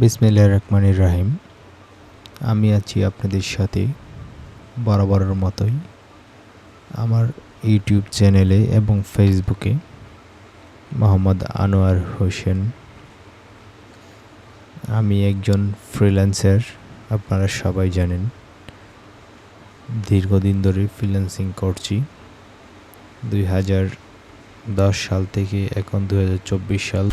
বিসমিল্লাহ রহমানির রাহিম। আমি আছি আপনাদের সাথে বরাবরের মতোই আমার ইউটিউব চ্যানেলে এবং ফেসবুকে মোহাম্মদ আনোয়ার হোসেন। আমি একজন ফ্রিল্যান্সার, আপনারা সবাই জানেন। দীর্ঘদিন ধরে ফ্রিল্যান্সিং করছি। দুই হাজার দশ সাল থেকে এখন দু হাজার চব্বিশ সাল।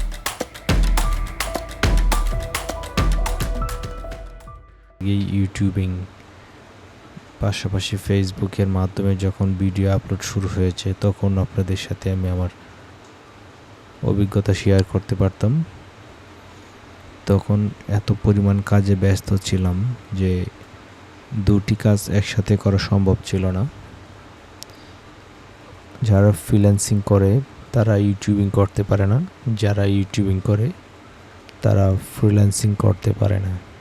ইউটিউবিং পাশাপাশি ফেসবুকের মাধ্যমে যখন ভিডিও আপলোড শুরু হয়েছে, তখন আপনাদের সাথে আমি আমার অভিজ্ঞতা শেয়ার করতে পারতাম। তখন এত পরিমাণ কাজে ব্যস্ত ছিলাম যে দুটি কাজ একসাথে করা সম্ভব ছিল না। যারা ফ্রিল্যান্সিং করে, তারা ইউটিউবিং করতে পারে না। যারা ইউটিউবিং করে, তারা ফ্রিল্যান্সিং করতে পারে না।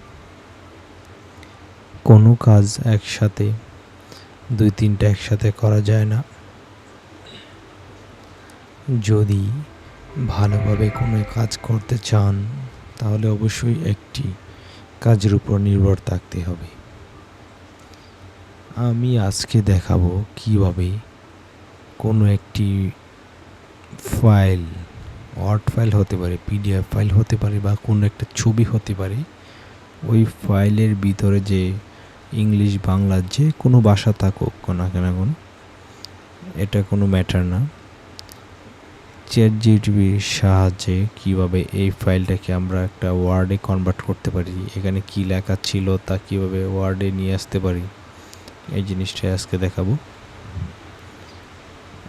কোনো কাজ একসাথে, দুই তিনটা একসাথে করা যায় না। যদি ভালোভাবে কোনো কাজ করতে চান, তাহলে অবশ্যই একটি কাজের উপর নির্ভর থাকতে হবে। আমি আজকে দেখাবো কীভাবে কোনো একটি ফাইল ওয়ার্ড ফাইল হতে পারে পিডিএফ ফাইল হতে পারে বা কোনো একটা ছবি হতে পারে, ওই ফাইলের ভিতরে যে ইংলিশ, বাংলা, যে কোনো ভাষা থাকুক না কেন এখন এটা কোনো ম্যাটার না। চ্যাট জিটিভির সাহায্যে কীভাবে এই ফাইলটাকে আমরা একটা ওয়ার্ডে কনভার্ট করতে পারি, এখানে কি লেখা ছিল তা কীভাবে ওয়ার্ডে নিয়ে আসতে পারি, এই জিনিসটাই আজকে দেখাবো।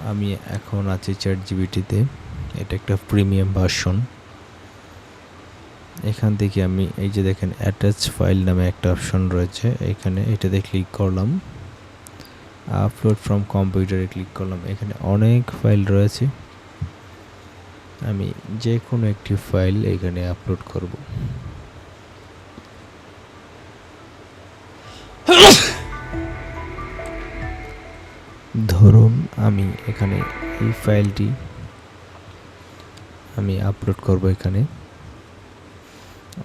আমি এখন আছি চ্যাট জিবিটিতে এটা একটা প্রিমিয়াম ভার্সন এখান থেকে আমি এই যে দেখেন অ্যাটাচ ফাইল নামে একটা অপশন রয়েছে, এখানে এটাতে ক্লিক করলাম। আপলোড ফ্রম কম্পিউটারে ক্লিক করলাম। এখানে অনেক ফাইল রয়েছে। আমি যে কোনো একটি ফাইল এখানে আপলোড করব। ধরুন আমি এখানে এই ফাইলটি আমি আপলোড করব এখানে।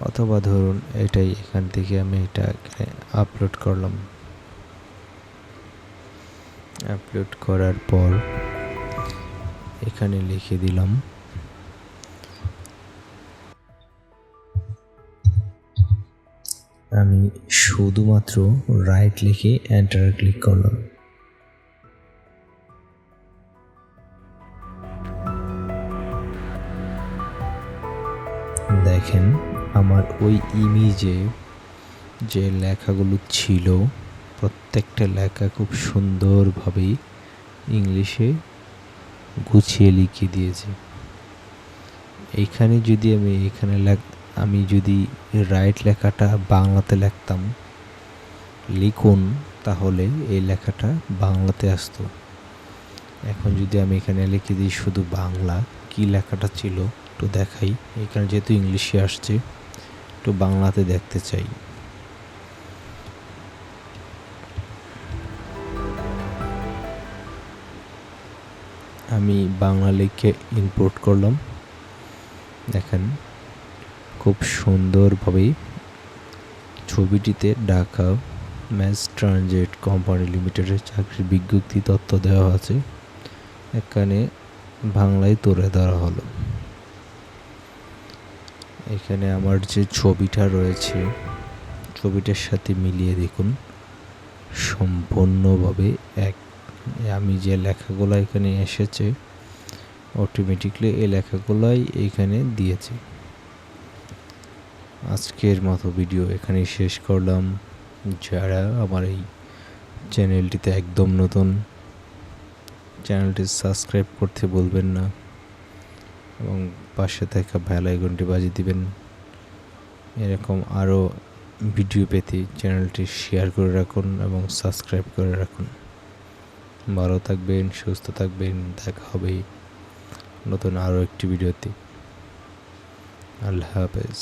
অথবা ধরুন এটাই, এখান থেকে আমি এটা আপলোড করলাম। আপলোড করার পর এখানে লিখে দিলাম। আমি শুধুমাত্র রাইট লিখে এন্টার ক্লিক করলাম। দেখেন আমার ওই ইমেজে যে লেখাগুলো ছিল, প্রত্যেকটা লেখা খুব সুন্দরভাবে ইংলিশে গুছিয়ে লিখে দিয়েছে। এইখানে যদি আমি, এখানে আমি যদি রাইট লেখাটা বাংলাতে লিখতাম, লিখুন তাহলে এই লেখাটা বাংলাতে আসতো। এখন যদি আমি এখানে লিখে দিই শুধু বাংলা, কি লেখাটা ছিল একটু দেখাই। এখানে যেহেতু ইংলিশে আসছে একটু বাংলাতে দেখতে চাই। আমি বাংলা লিখে ইনপুট করলাম। দেখেন, খুব সুন্দরভাবে ছবিটিতে ঢাকা ম্যাস ট্রানজিট কোম্পানি লিমিটেডের চাকরির বিজ্ঞপ্তি তথ্য দেওয়া আছে। এখানে বাংলায় তুলে ধরা হলো। এখানে আমার যে ছবিটা রয়েছে, ছবিটার সাথে মিলিয়ে দেখুন, সম্পূর্ণভাবে এক, আমি যে লেখাগুলো এখানে এসেছে অটোমেটিকলি এই লেখাগুলোই এখানে দিয়েছে। আজকের মতো ভিডিও এখানে শেষ করলাম। যারা আমার এই চ্যানেলটিতে একদম নতুন চ্যানেলটি সাবস্ক্রাইব করতে বলবেন না। এবং পাশে থাকা বেল আইকনটি বাজিয়ে দিবেন। এরকম আরও ভিডিও পেতে চ্যানেলটি শেয়ার করে রাখুন এবং সাবস্ক্রাইব করে রাখুন। ভালো থাকবেন, সুস্থ থাকবেন, দেখা হবে নতুন আরও একটি ভিডিওতে। আল্লাহ হাফেজ।